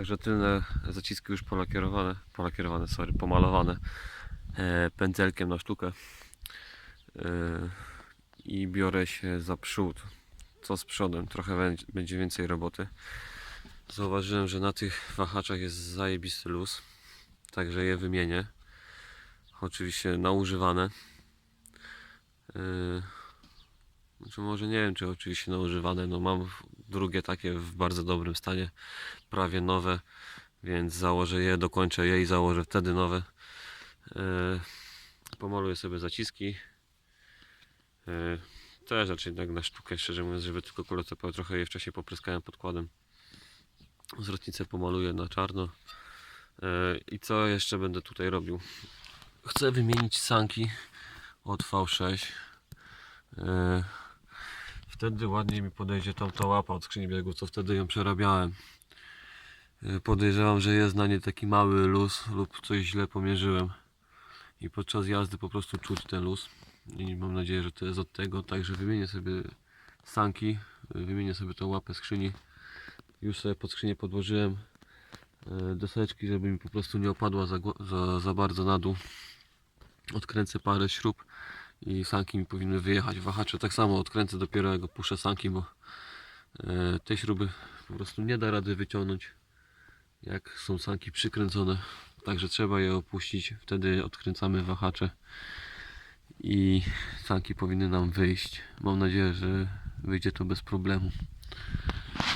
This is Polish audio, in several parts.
Także tylne zaciski już polakierowane, polakierowane, sorry, pomalowane e, pędzelkiem na sztukę. E, I biorę się za przód. Co z przodem? Trochę będzie- więcej roboty. Zauważyłem, że na tych wahaczach jest zajebisty luz. Także je wymienię. Oczywiście naużywane. Yy, znaczy może nie wiem, czy oczywiście naużywane. No mam drugie takie w bardzo dobrym stanie. Prawie nowe. Więc założę je, dokończę je i założę wtedy nowe. Yy, pomaluję sobie zaciski. Yy, też raczej tak na sztukę, szczerze mówiąc, żeby tylko kolce trochę je wcześniej popryskałem podkładem. Zwrotnicę pomaluję na czarno. E, I co jeszcze będę tutaj robił? Chcę wymienić sanki od V6. Wtedy ładniej mi podejdzie tam ta łapa od skrzyni biegu, co wtedy ją przerabiałem. E, Podejrzewam, że jest na nie taki mały luz lub coś źle pomierzyłem. I podczas jazdy po prostu czuć ten luz. I mam nadzieję, że to jest od tego. Także wymienię sobie sanki, e, wymienię sobie tą łapę skrzyni. Już sobie pod skrzynię podłożyłem e, deseczki, żeby mi po prostu nie opadła za, za, za bardzo na dół. Odkręcę parę śrub i sanki mi powinny wyjechać. Wahacze tak samo odkręcę dopiero jak opuszczę sanki, bo e, te śruby po prostu nie da rady wyciągnąć jak są sanki przykręcone. Także trzeba je opuścić. Wtedy odkręcamy wahacze i sanki powinny nam wyjść. Mam nadzieję, że wyjdzie to bez problemu.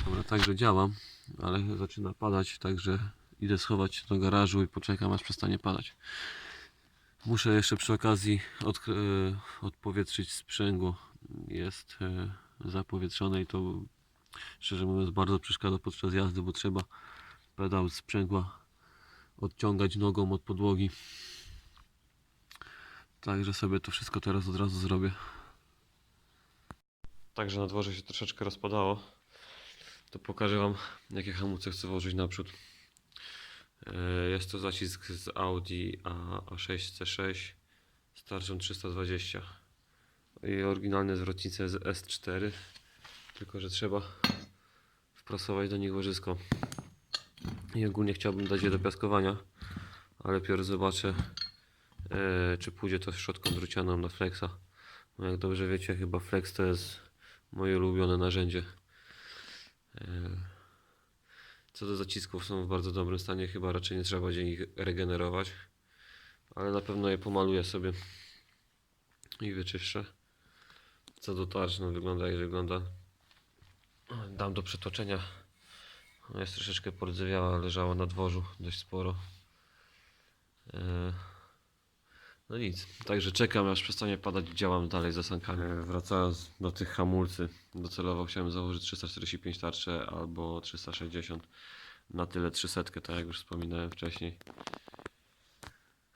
Dobra, także działam, ale zaczyna padać, także idę schować do garażu i poczekam aż przestanie padać. Muszę jeszcze przy okazji od, e, odpowietrzyć sprzęgło. Jest e, zapowietrzone i to szczerze mówiąc bardzo przeszkadza podczas jazdy, bo trzeba pedał sprzęgła odciągać nogą od podłogi. Także sobie to wszystko teraz od razu zrobię. Także na dworze się troszeczkę rozpadało to pokażę Wam jakie hamulce chcę włożyć naprzód. E, Jest to zacisk z Audi A- A6 C6 z tarczą 320 i oryginalne zwrotnice z S4 tylko, że trzeba wprasować do nich łożysko. I ogólnie chciałbym dać je do piaskowania ale pierw zobaczę e, czy pójdzie to szczotką drucianą na flexa. No jak dobrze wiecie chyba flex to jest moje ulubione narzędzie Co do zacisków są w bardzo dobrym stanie, chyba raczej nie trzeba będzie ich regenerować, ale na pewno je pomaluję sobie i wyczyszczę. Co do tarcz, no wygląda jak wygląda. Dam do przetoczenia. Jest troszeczkę pordzewiała, leżała na dworzu dość sporo. E, No nic, także czekam aż przestanie padać i działam dalej za sankami. E, Wracając do tych hamulcy, docelowo chciałem założyć 345 tarcze albo 360 na tyle 300, tak jak już wspominałem wcześniej.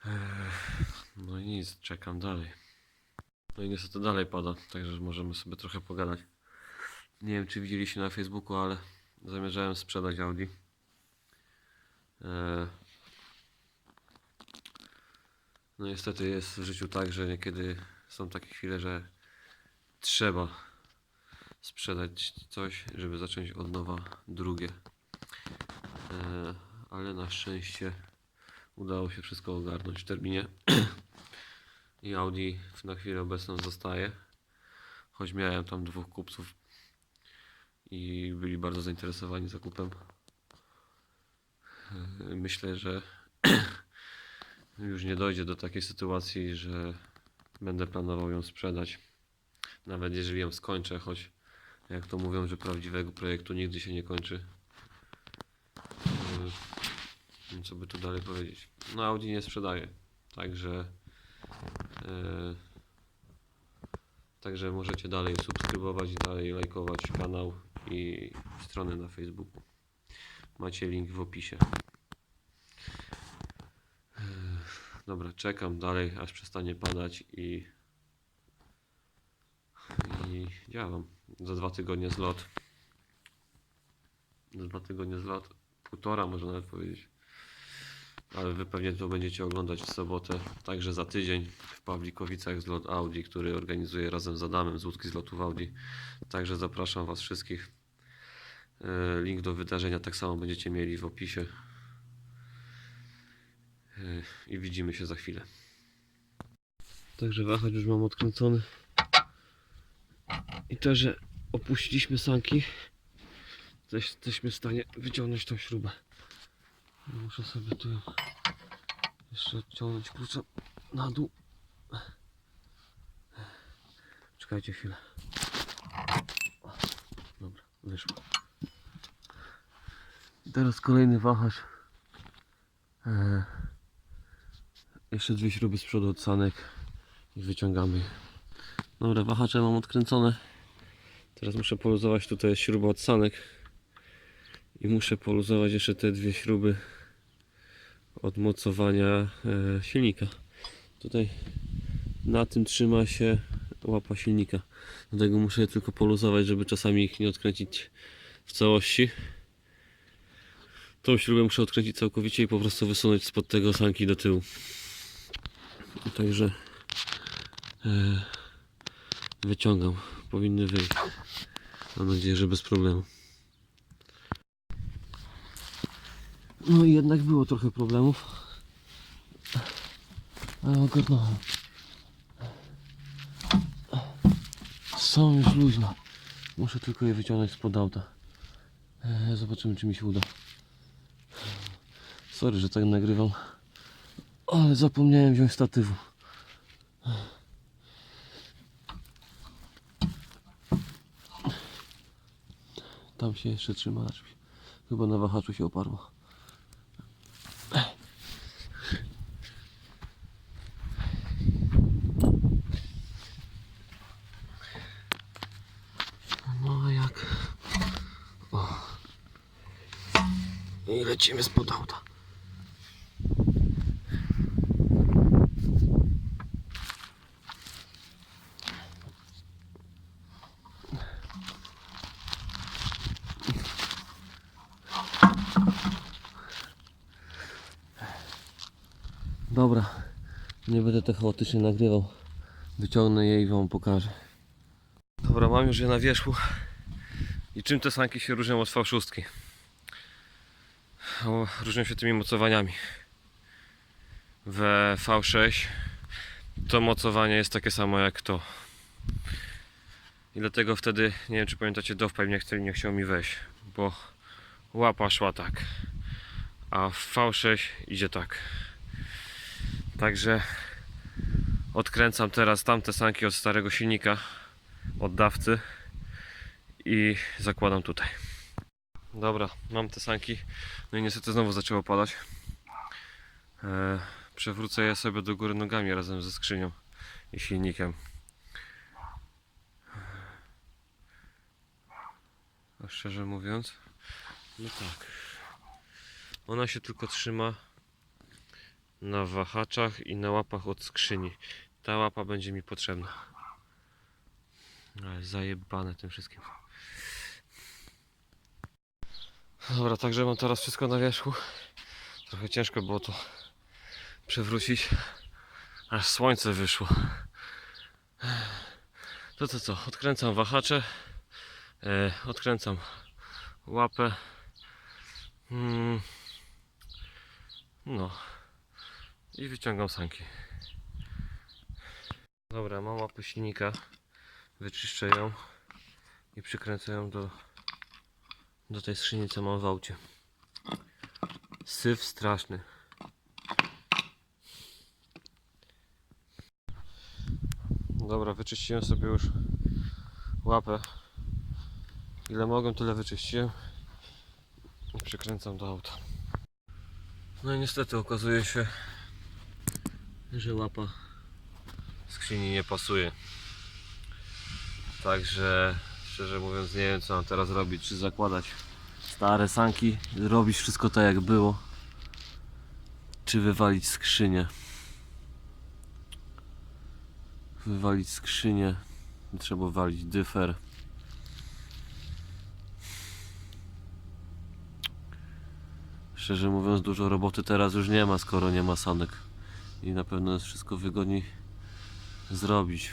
Ech, No i nic, czekam dalej. No i niestety dalej pada, także możemy sobie trochę pogadać. Nie wiem czy widzieliście na Facebooku, ale zamierzałem sprzedać Audi. E, No niestety jest w życiu tak, że niekiedy są takie chwile, że trzeba sprzedać coś, żeby zacząć od nowa drugie. E, ale na szczęście udało się wszystko ogarnąć w terminie. I Audi na chwilę obecną zostaje. Choć miałem tam dwóch kupców i byli bardzo zainteresowani zakupem. E, Myślę, że już nie dojdzie do takiej sytuacji, że będę planował ją sprzedać. Nawet jeżeli ją skończę, choć jak to mówią, że prawdziwego projektu nigdy się nie kończy. Yy, Co by tu dalej powiedzieć? No Audi nie sprzedaje. Także yy, Także możecie dalej subskrybować, dalej lajkować kanał i strony na Facebooku. Macie link w opisie. Dobra, czekam dalej, aż przestanie padać i, i działam. Za dwa tygodnie zlot. Za dwa tygodnie zlot. Półtora może nawet powiedzieć. Ale wy pewnie to będziecie oglądać w sobotę. Także za tydzień w Pawlikowicach zlot Audi, który organizuje razem z Adamem z łódki zlotów Audi. Także zapraszam was wszystkich. E, Link do wydarzenia tak samo będziecie mieli w opisie. E, I widzimy się za chwilę. Także wahacz już mam odkręcony. I to, że opuściliśmy sanki, to jesteśmy w stanie wyciągnąć tą śrubę. Muszę sobie tu jeszcze odciągnąć kluczem na dół. Czekajcie chwilę. Dobra, wyszło. I teraz kolejny wahacz. Eee, jeszcze dwie śruby z przodu od sanek i wyciągamy. Dobra, wahacze mam odkręcone. Teraz muszę poluzować tutaj śruba od sanek. I muszę poluzować jeszcze te dwie śruby od mocowania e, silnika. Tutaj na tym trzyma się łapa silnika. Dlatego muszę je tylko poluzować, żeby czasami ich nie odkręcić w całości. Tą śrubę muszę odkręcić całkowicie i po prostu wysunąć spod tego sanki do tyłu. Także e, wyciągam. Powinny wyjść. Mam nadzieję, że bez problemu. No i jednak było trochę problemów. Ale ogarnąłem. Są już luźne. Muszę tylko je wyciągnąć spod auta. E, Zobaczymy, czy mi się uda. Sorry, że tak nagrywam. Ale zapomniałem wziąć statywu. Tam się jeszcze trzyma. Chyba na wahaczu się oparło. No jak? O. I lecimy spod auta. Dobra, nie będę chaotycznie nagrywał. Wyciągnę je i wam pokażę. Dobra, mam już je na wierzchu. I czym te sanki się różnią od V6? O, Różnią się tymi mocowaniami. We V6 to mocowanie jest takie samo jak to. I dlatego wtedy, nie wiem czy pamiętacie, Dovpipe nie, nie chciał mi wejść, bo łapa szła tak, a w V6 idzie tak. Także odkręcam teraz tamte sanki od starego silnika, od dawcy i zakładam tutaj. Dobra, mam te sanki. No i niestety znowu zaczęło padać. E, przewrócę je sobie do góry nogami razem ze skrzynią i silnikiem. A szczerze mówiąc, no tak. Ona się tylko trzyma na wahaczach i na łapach od skrzyni. Ta łapa będzie mi potrzebna. Ale zajebane tym wszystkim. Dobra, także mam teraz wszystko na wierzchu. Trochę ciężko było to przewrócić. Aż słońce wyszło. To co co? Odkręcam wahacze. E, odkręcam łapę. Mm. No. I wyciągam sanki. Dobra, mam łapę silnika. Wyczyszczę ją i przykręcę ją do, do tej skrzyni, co mam w aucie. Syf straszny. Dobra, wyczyściłem sobie już łapę. Ile mogłem, tyle wyczyściłem. I przykręcam do auta. No i niestety okazuje się, że łapa skrzyni nie pasuje. Także szczerze mówiąc nie wiem co mam teraz robić, czy zakładać stare sanki, robić wszystko tak jak było, czy wywalić skrzynię. Wywalić skrzynię, trzeba walić dyfer. Szczerze mówiąc dużo roboty teraz już nie ma, skoro nie ma sanek. I na pewno jest wszystko wygodniej zrobić.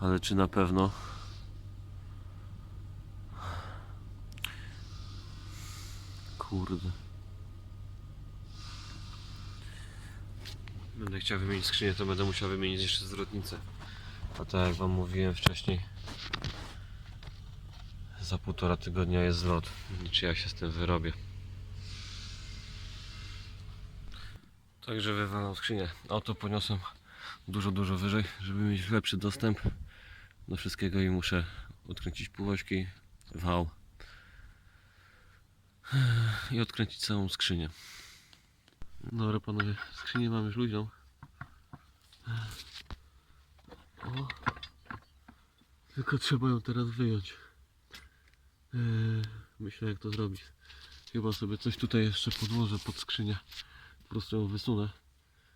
Ale czy na pewno? Kurde. Będę chciał wymienić skrzynię, to będę musiał wymienić jeszcze zwrotnicę. A tak jak Wam mówiłem wcześniej, za półtora tygodnia jest zwrot. Czy ja się z tym wyrobię? Także wywalam skrzynię. Auto poniosłem dużo, dużo wyżej, żeby mieć lepszy dostęp do wszystkiego i muszę odkręcić półeczki, wał i odkręcić całą skrzynię. Dobra panowie, skrzynię mam już luźną. O. Tylko trzeba ją teraz wyjąć. Eee, Myślę jak to zrobić. Chyba sobie coś tutaj jeszcze podłożę pod skrzynię. Po prostu ją wysunę.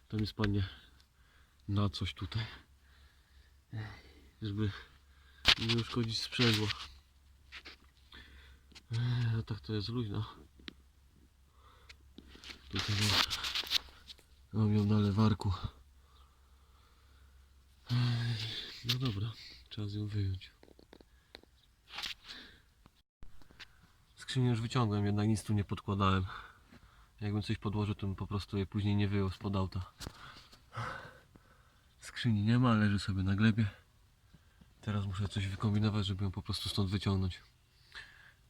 To mi spadnie na coś tutaj. Żeby nie uszkodzić sprzęgła. A tak to jest luźno. Tutaj mam, mam ją na lewarku. No dobra, czas ją wyjąć. Skrzynię już wyciągłem, jednak nic tu nie podkładałem. Jakbym coś podłożył, to bym po prostu je później nie wyjął spod auta. Skrzyni nie ma, leży sobie na glebie. Teraz muszę coś wykombinować, żeby ją po prostu stąd wyciągnąć.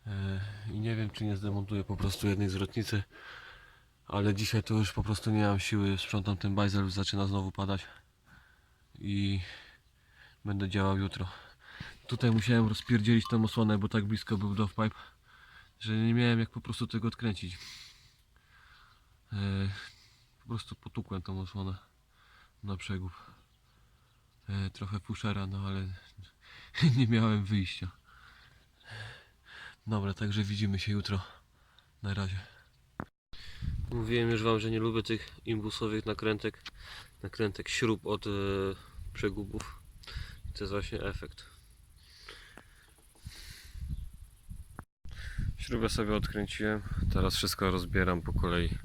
E, I nie wiem, czy nie zdemontuję po prostu jednej zwrotnicy. Ale dzisiaj to już po prostu nie mam siły. Sprzątam ten bajzel, zaczyna znowu padać. I będę działał jutro. Tutaj musiałem rozpierdzielić tę osłonę, bo tak blisko był dovepipe, że nie miałem jak po prostu tego odkręcić. E, po prostu potukłem tą osłonę na przegub. E, trochę puszera, no ale nie miałem wyjścia. Dobra, także widzimy się jutro. Na razie. Mówiłem już Wam, że nie lubię tych imbusowych nakrętek, nakrętek śrub od e, przegubów. I to jest właśnie efekt. Śrubę sobie odkręciłem, teraz wszystko rozbieram po kolei.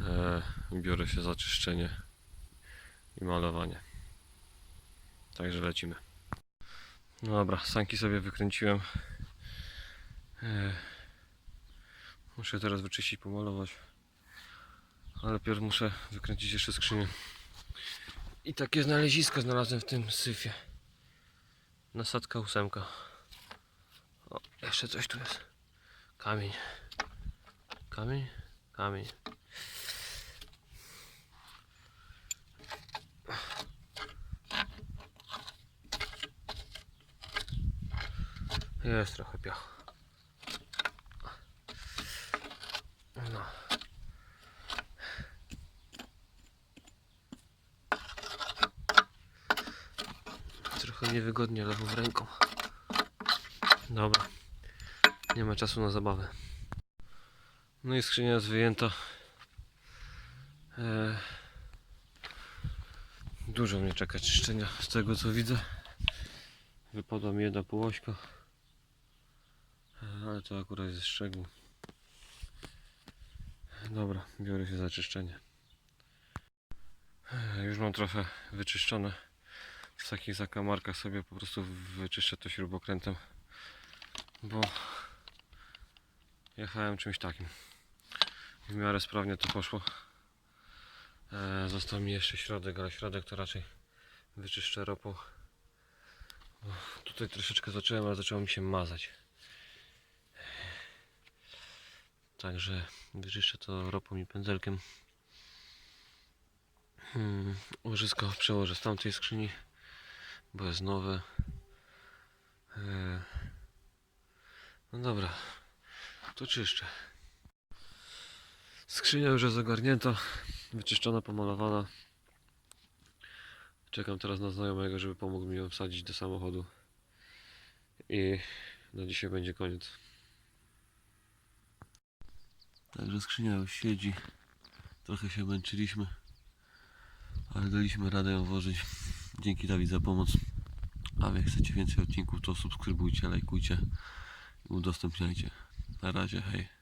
E, biorę się za czyszczenie i malowanie. Także lecimy. No Dobra, sanki sobie wykręciłem. E, muszę teraz wyczyścić, pomalować. Ale pierw muszę wykręcić jeszcze skrzynię. I takie znalezisko znalazłem w tym syfie. Nasadka ósemka. O, jeszcze coś tu jest. Kamień. Kamień? Kamień. Jest trochę piachu. No. Trochę niewygodnie lewą ręką. Dobra. Nie ma czasu na zabawę. No i skrzynia jest wyjęta. Eee, dużo mnie czeka czyszczenia z tego co widzę. Wypadła mi jedna półośka. Ale to akurat jest szczegół. Dobra, biorę się za czyszczenie. Już mam trochę wyczyszczone. W takich zakamarkach sobie po prostu wyczyszczę to śrubokrętem. Bo jechałem czymś takim. W miarę sprawnie to poszło. Eee, został mi jeszcze środek, ale środek to raczej wyczyszczę ropą. Tutaj troszeczkę zacząłem, ale zaczęło mi się mazać. Także wyczyszczę to ropą i pędzelkiem. Hmm, łożysko przełożę z tamtej skrzyni, bo jest nowe. Eee, no dobra, to czyszczę. Skrzynia już jest ogarnięta, wyczyszczona, pomalowana. Czekam teraz na znajomego, żeby pomógł mi ją wsadzić do samochodu. I na dzisiaj będzie koniec. Także skrzynia już siedzi. Trochę się męczyliśmy, ale daliśmy radę ją włożyć. Dzięki Dawid za pomoc. A jak chcecie więcej odcinków, to subskrybujcie, lajkujcie i udostępniajcie. Na razie, hej.